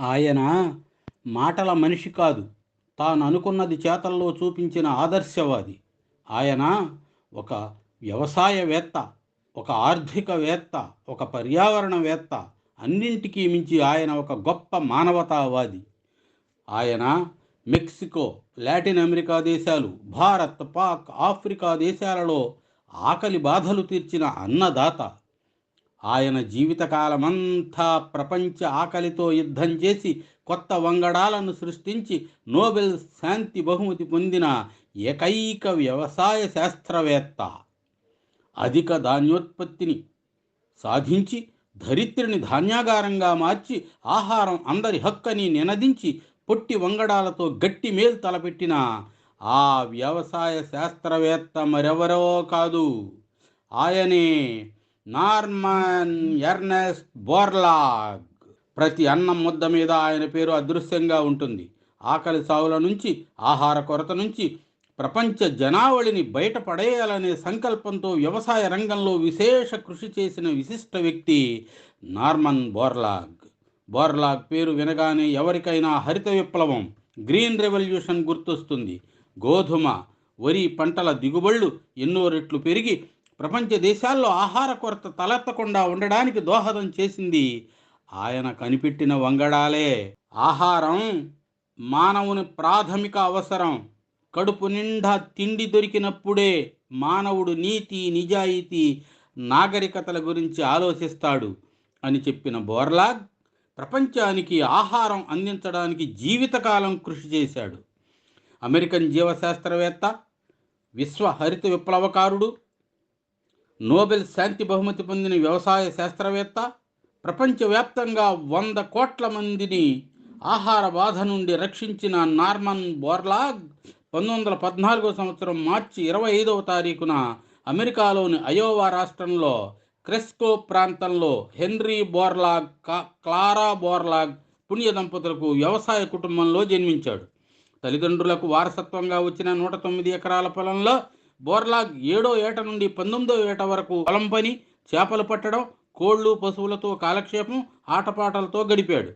ఆయన మాటల మనిషి కాదు. తాను అనుకున్నది చేతల్లో చూపించిన ఆదర్శవాది. ఆయన ఒక వ్యవసాయవేత్త ఒక ఆర్థికవేత్త ఒక పర్యావరణవేత్త అన్నింటికీ మించి ఆయన ఒక గొప్ప మానవతావాది. ఆయన మెక్సికో లాటిన్ అమెరికా దేశాలు భారత్ పాక్ ఆఫ్రికా దేశాలలో ఆకలి బాధలు తీర్చిన అన్నదాత. ఆయన జీవితకాలమంతా ప్రపంచ ఆకలితో యుద్ధం చేసి కొత్త వంగడాలను సృష్టించి నోబెల్ శాంతి బహుమతి పొందిన ఏకైక వ్యవసాయ శాస్త్రవేత్త. అధిక ధాన్యోత్పత్తిని సాధించి ధరిత్రిని ధాన్యాగారంగా మార్చి ఆహారం అందరి హక్కని నినదించి పొట్టి వంగడాలతో గట్టి మేలు తలపెట్టిన ఆ వ్యవసాయ శాస్త్రవేత్త మరెవరో కాదు. ఆయనే నార్మన్ ఎర్నెస్ బోర్లాగ్. ప్రతి అన్నం ముద్ద మీద ఆయన పేరు అదృశ్యంగా ఉంటుంది. ఆకలి సావుల నుంచి ఆహార కొరత నుంచి ప్రపంచ జనావళిని బయటపడేయాలనే సంకల్పంతో వ్యవసాయ రంగంలో విశేష కృషి చేసిన విశిష్ట వ్యక్తి నార్మన్ బోర్లాగ్. బోర్లాగ్ పేరు వినగానే ఎవరికైనా హరిత విప్లవం గ్రీన్ రెవల్యూషన్ గుర్తొస్తుంది. గోధుమ వరి పంటల దిగుబడులు ఎన్నో రెట్లు పెరిగి ప్రపంచ దేశాల్లో ఆహార కొరత తలెత్తకుండా ఉండడానికి దోహదం చేసింది ఆయన కనిపెట్టిన వంగడాలే. ఆహారం మానవుని ప్రాథమిక అవసరం. కడుపు నిండా తిండి దొరికినప్పుడే మానవుడు నీతి నిజాయితీ నాగరికతల గురించి ఆలోచిస్తాడు అని చెప్పిన బోర్లాగ్ ప్రపంచానికి ఆహారం అందించడానికి జీవితకాలం కృషి చేశాడు. అమెరికన్ జీవశాస్త్రవేత్త విశ్వ హరిత విప్లవకారుడు నోబెల్ శాంతి బహుమతి పొందిన వ్యవసాయ శాస్త్రవేత్త ప్రపంచవ్యాప్తంగా వంద కోట్ల మందిని ఆహార బాధ నుండి రక్షించిన నార్మన్ బోర్లాగ్ పంతొమ్మిది వందల పద్నాలుగో సంవత్సరం మార్చి ఇరవై ఐదవ తారీఖున అమెరికాలోని అయోవా రాష్ట్రంలో క్రెస్కో ప్రాంతంలో హెన్రీ బోర్లాగ్ కా- క్లారా బోర్లాగ్ పుణ్య దంపతులకు వ్యవసాయ కుటుంబంలో జన్మించాడు. తల్లిదండ్రులకు వారసత్వంగా వచ్చిన నూట తొమ్మిది ఎకరాల పొలంలో బోర్లాగ్ ఏడో ఏట నుండి పంతొమ్మిదో ఏట వరకు పొలం పని చేపలు పట్టడం కోళ్ళు పశువులతో కాలక్షేపం ఆటపాటలతో గడిపాడు.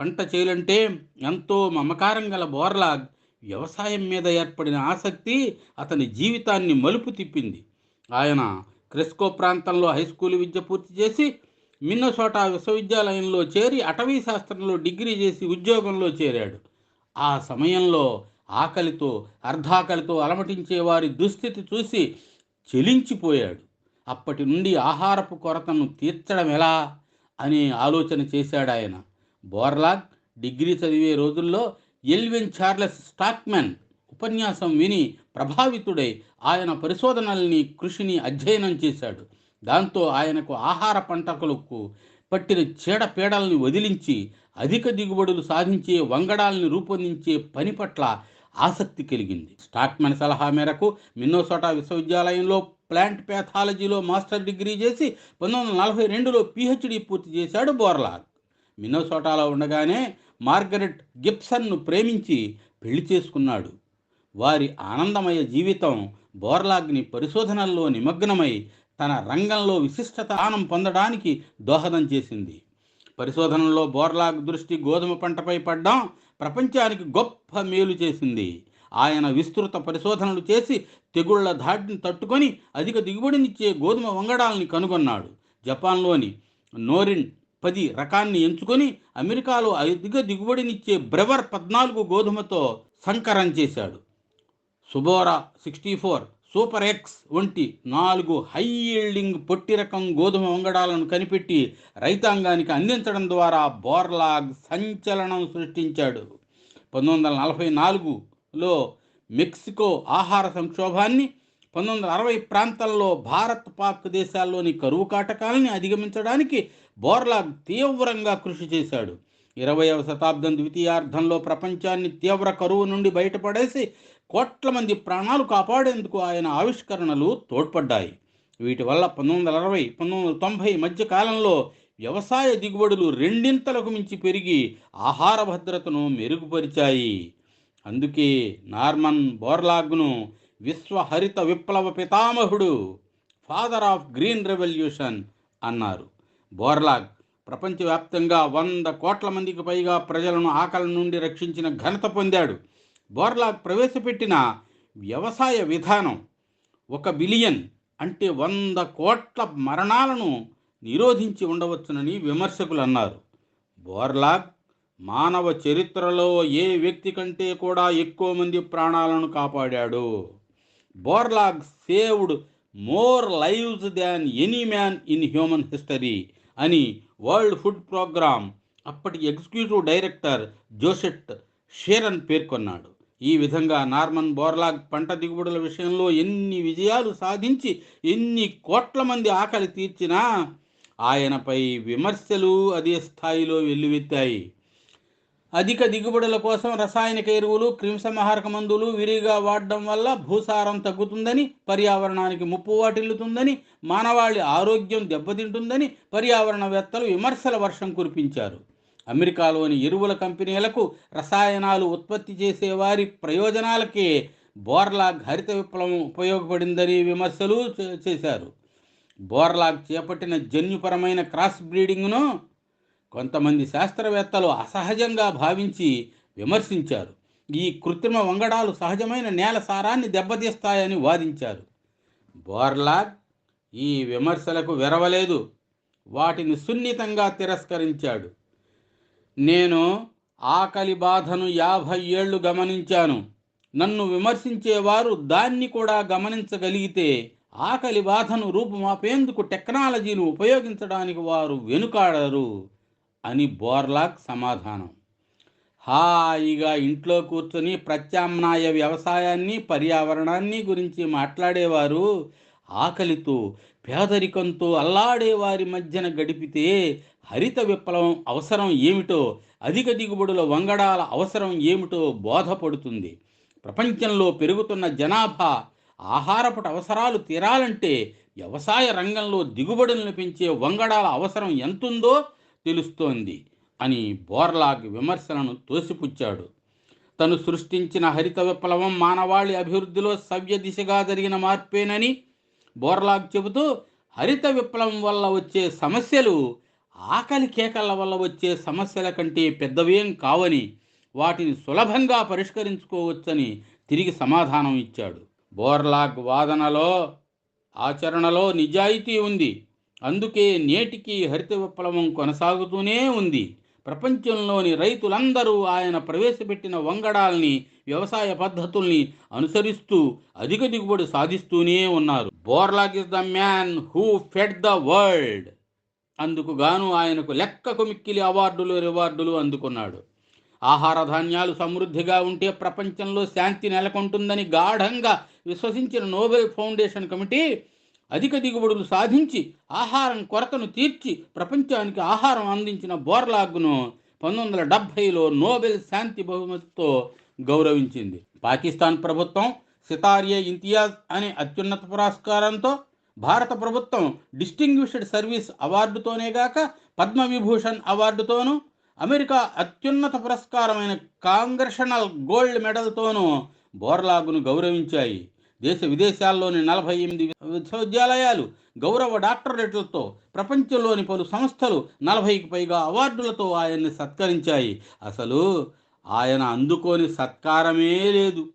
పంట చేలంటే ఎంతో మమకారం గల బోర్లాగ్ వ్యవసాయం మీద ఏర్పడిన ఆసక్తి అతని జీవితాన్ని మలుపు తిప్పింది. ఆయన క్రెస్కో ప్రాంతంలో హై స్కూల్ విద్య పూర్తి చేసి మిన్నసోటా విశ్వవిద్యాలయంలో చేరి అటవీ శాస్త్రంలో డిగ్రీ చేసి ఉద్యోగంలో చేరాడు. ఆ సమయంలో ఆకలితో అర్ధాకలితో అలమటించే వారి దుస్థితి చూసి చెలించిపోయాడు. అప్పటి నుండి ఆహారపు కొరతను తీర్చడం ఎలా? అనే ఆలోచన చేశాడు ఆయన. బోర్లాగ్ డిగ్రీ చదివే రోజుల్లో ఎల్విన్ చార్లెస్ స్టాక్మెన్ ఉపన్యాసం విని ప్రభావితుడై ఆయన పరిశోధనల్ని కృషిని అధ్యయనం చేశాడు. దాంతో ఆయనకు ఆహార పంటకులకు పట్టిన చీడపీడల్ని వదిలించి అధిక దిగుబడులు సాధించే వంగడాల్ని రూపొందించే పని పట్ల ఆసక్తి కలిగింది. స్టాక్మెన్ సలహా మేరకు మిన్నోసోటా విశ్వవిద్యాలయంలో ప్లాంట్ ప్యాథాలజీలో మాస్టర్ డిగ్రీ చేసి పంతొమ్మిది వందల నలభై రెండులో పిహెచ్డి పూర్తి చేశాడు బోర్లాగ్ మిన్నోసోటాలో ఉండగానే మార్గరెట్ గిబ్సన్ను ప్రేమించి పెళ్ళి చేసుకున్నాడు. వారి ఆనందమయ జీవితం బోర్లాగ్ని పరిశోధనల్లో నిమగ్నమై తన రంగంలో విశిష్ట స్థానం పొందడానికి దోహదం చేసింది. పరిశోధనలో బోర్లాగ్ దృష్టి గోధుమ పంటపై పడ్డం. ప్రపంచానికి గొప్ప మేలు చేసింది. ఆయన విస్తృత పరిశోధనలు చేసి తెగుళ్ళ ధాటిని తట్టుకొని అధిక దిగుబడినిచ్చే గోధుమ వంగడాల్ని కనుగొన్నాడు. జపాన్లోని నోరిన్ పది రకాన్ని ఎంచుకొని అమెరికాలో అధిక దిగుబడినిచ్చే బ్రెవర్ పద్నాలుగు గోధుమతో సంకరం చేశాడు. Sonora sixty four super X వంటి నాలుగు హై ఈల్డింగ్ పొట్టి రకం గోధుమ వంగడాలను కనిపెట్టి రైతాంగానికి అందించడం ద్వారా బోర్లాగ్ సంచలనం సృష్టించాడు. పంతొమ్మిది వందల నలభై నాలుగులో మెక్సికో ఆహార సంక్షోభాన్ని పంతొమ్మిది వందల అరవై ప్రాంతాల్లో భారత్ పాక్ దేశాల్లోని కరువు కాటకాలని అధిగమించడానికి బోర్లాగ్ తీవ్రంగా కృషి చేశాడు. ఇరవయవ శతాబ్దం ద్వితీయార్థంలో ప్రపంచాన్ని తీవ్ర కరువు నుండి బయటపడేసి కోట్ల మంది ప్రాణాలు కాపాడేందుకు ఆయన ఆవిష్కరణలు తోడ్పడ్డాయి. వీటి వల్ల పంతొమ్మిది వందల అరవై పంతొమ్మిది వందల తొంభై మధ్య కాలంలో వ్యవసాయ దిగుబడులు రెండింతలకు మించి పెరిగి ఆహార భద్రతను మెరుగుపరిచాయి. అందుకే నార్మన్ బోర్లాగ్ను విశ్వ హరిత విప్లవ పితామహుడు ఫాదర్ ఆఫ్ గ్రీన్ రెవల్యూషన్ అన్నారు. బోర్లాగ్ ప్రపంచవ్యాప్తంగా వంద కోట్ల మందికి పైగా ప్రజలను ఆకలి నుండి రక్షించిన ఘనత పొందాడు. బోర్లాగ్ ప్రవేశపెట్టిన వ్యవసాయ విధానం ఒక బిలియన్ అంటే వంద కోట్ల మరణాలను నిరోధించి ఉండవచ్చునని విమర్శకులు అన్నారు. బోర్లాగ్ మానవ చరిత్రలో ఏ వ్యక్తి కంటే కూడా ఎక్కువ మంది ప్రాణాలను కాపాడాడు. Borlaug saved more lives than any man in human history అని వరల్డ్ ఫుడ్ ప్రోగ్రామ్ అప్పటి ఎగ్జిక్యూటివ్ డైరెక్టర్ జోసెట్ షేరన్ పేర్కొన్నాడు. ఈ విధంగా నార్మన్ బోర్లాగ్ పంట దిగుబడుల విషయంలో ఎన్ని విజయాలు సాధించి ఎన్ని కోట్ల మంది ఆకలి తీర్చినా ఆయనపై విమర్శలు అదే స్థాయిలో వెల్లువెత్తాయి. అధిక దిగుబడుల కోసం రసాయనిక ఎరువులు క్రిమిసంహారక మందులు విరిగా వాడడం వల్ల భూసారం తగ్గుతుందని పర్యావరణానికి ముప్పు వాటిల్లుతుందని మానవాళి ఆరోగ్యం దెబ్బతింటుందని పర్యావరణవేత్తలు విమర్శల వర్షం కురిపించారు. అమెరికాలోని ఎరువుల కంపెనీలకు రసాయనాలు ఉత్పత్తి చేసే వారి ప్రయోజనాలకే బోర్లాగ్ హరిత విప్లవం ఉపయోగపడిందని విమర్శలు చే- చేశారు. బోర్లాగ్ చేపట్టిన జన్యుపరమైన క్రాస్ బ్రీడింగ్ను కొంతమంది శాస్త్రవేత్తలు అసహజంగా భావించి విమర్శించారు. ఈ కృత్రిమ వంగడాలు సహజమైన నేల సారాన్ని దెబ్బతీస్తాయని వాదించారు. బోర్లాగ్ ఈ విమర్శలకు వెరవలేదు. వాటిని సున్నితంగా తిరస్కరించాడు. నేను ఆకలి బాధను యాభై ఏళ్ళు గమనించాను. నన్ను విమర్శించేవారు దాన్ని కూడా గమనించగలిగితే ఆకలి బాధను రూపుమాపేందుకు టెక్నాలజీని ఉపయోగించడానికి వారు వెనుకాడరు అని బోర్లాక్ సమాధానం. హాయిగా ఇంట్లో కూర్చొని ప్రత్యామ్నాయ వ్యవసాయాన్ని పర్యావరణాన్ని గురించి మాట్లాడేవారు. ఆకలితో పేదరికంతో అల్లాడే వారి మధ్యన గడిపితే హరిత విప్లవం అవసరం ఏమిటో అధిక దిగుబడుల వంగడాల అవసరం ఏమిటో బోధపడుతుంది. ప్రపంచంలో పెరుగుతున్న జనాభా ఆహారపు అవసరాలు తీరాలంటే వ్యవసాయ రంగంలో దిగుబడులను పెంచే వంగడాల అవసరం ఎంతుందో తెలుస్తోంది అని బోర్లాగ్ విమర్శలను తోసిపుచ్చాడు. తను సృష్టించిన హరిత విప్లవం మానవాళి అభివృద్ధిలో సవ్య దిశగా జరిగిన మార్పేనని బోర్లాగ్ చెబుతూ హరిత విప్లవం వల్ల వచ్చే సమస్యలు ఆకలి కేకల వల్ల వచ్చే సమస్యల కంటే పెద్దవేం కావని వాటిని సులభంగా పరిష్కరించుకోవచ్చని తిరిగి సమాధానం ఇచ్చాడు. బోర్లాగ్ వాదనలో ఆచరణలో నిజాయితీ ఉంది. అందుకే నేటికి హరిత విప్లవం కొనసాగుతూనే ఉంది. ప్రపంచంలోని రైతులందరూ ఆయన ప్రవేశపెట్టిన వంగడాల్ని వ్యవసాయ పద్ధతుల్ని అనుసరిస్తూ అధిక దిగుబడి సాధిస్తూనే ఉన్నారు. Borlaug is the man who fed the world అందుకు గాను ఆయనకు లెక్కకు మిక్కిలి అవార్డులు రివార్డులు అందుకున్నాడు. ఆహార ధాన్యాలు సమృద్ధిగా ఉంటే ప్రపంచంలో శాంతి నెలకొంటుందని గాఢంగా విశ్వసించిన నోబెల్ ఫౌండేషన్ కమిటీ అధిక దిగుబడులు సాధించి ఆహారం కొరతను తీర్చి ప్రపంచానికి ఆహారం అందించిన బోర్లాగ్ను పంతొమ్మిది వందల డెబ్భైలో నోబెల్ శాంతి బహుమతితో గౌరవించింది. పాకిస్తాన్ ప్రభుత్వం సితారియే ఇంతియాజ్ అనే అత్యున్నత పురస్కారంతో భారత ప్రభుత్వం డిస్టింగ్విష్డ్ సర్వీస్ అవార్డుతోనే గాక పద్మవిభూషణ్ అవార్డుతోనూ అమెరికా అత్యున్నత పురస్కారమైన కాంగ్రెషనల్ గోల్డ్ మెడల్తోనూ బోర్లాగును గౌరవించాయి. దేశ విదేశాల్లోని నలభై ఎనిమిది విశ్వవిద్యాలయాలు గౌరవ డాక్టరేట్లతో ప్రపంచంలోని పలు సంస్థలు నలభైకి పైగా అవార్డులతో ఆయన్ని సత్కరించాయి. అసలు ఆయన అందుకోని సత్కారమే లేదు.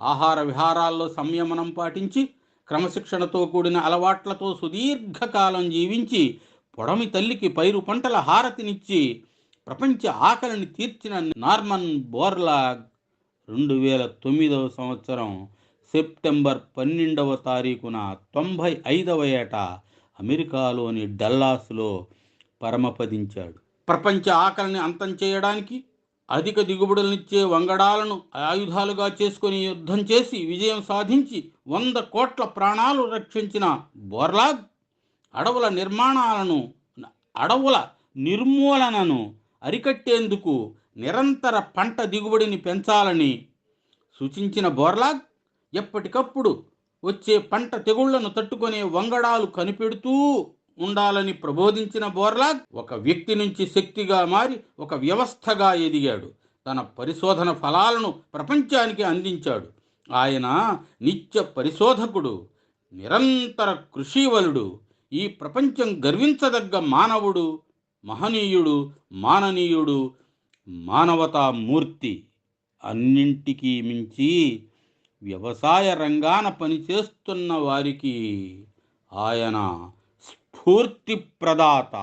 ఆహార విహారాల్లో సంయమనం పాటించి క్రమశిక్షణతో కూడిన అలవాట్లతో సుదీర్ఘకాలం జీవించి పొడమి తల్లికి పైరు పంటల హారతినిచ్చి ప్రపంచ ఆకలిని తీర్చిన నార్మన్ బోర్లాగ్ రెండు వేల తొమ్మిదవ సంవత్సరం సెప్టెంబర్ పన్నెండవ తారీఖున తొంభై ఐదవ ఏట అమెరికాలోని డల్లాస్లో పరమపదించాడు. ప్రపంచ ఆకలిని అంతం చేయడానికి అధిక దిగుబడులనిచ్చే వంగడాలను ఆయుధాలుగా చేసుకొని యుద్ధం చేసి విజయం సాధించి వంద కోట్ల ప్రాణాలు రక్షించిన బోర్లాగ్ అడవుల నిర్మాణాలను అడవుల నిర్మూలనను అరికట్టేందుకు నిరంతర పంట దిగుబడిని పెంచాలని సూచించిన బోర్లాగ్ ఎప్పటికప్పుడు వచ్చే పంట తెగుళ్ళను తట్టుకునే వంగడాలు కనిపెడుతూ ఉండాలని ప్రబోధించిన బోర్లాగ్ ఒక వ్యక్తి నుంచి శక్తిగా మారి ఒక వ్యవస్థగా ఎదిగాడు. తన పరిశోధన ఫలాలను ప్రపంచానికి అందించాడు. ఆయన నిత్య పరిశోధకుడు నిరంతర కృషివలుడు ఈ ప్రపంచం గర్వించదగ్గ మానవుడు మహనీయుడు మాననీయుడు మానవతా మూర్తి. అన్నింటికీ మించి వ్యవసాయ రంగాన పనిచేస్తున్న వారికి ఆయన స్ఫూర్తి ప్రదాత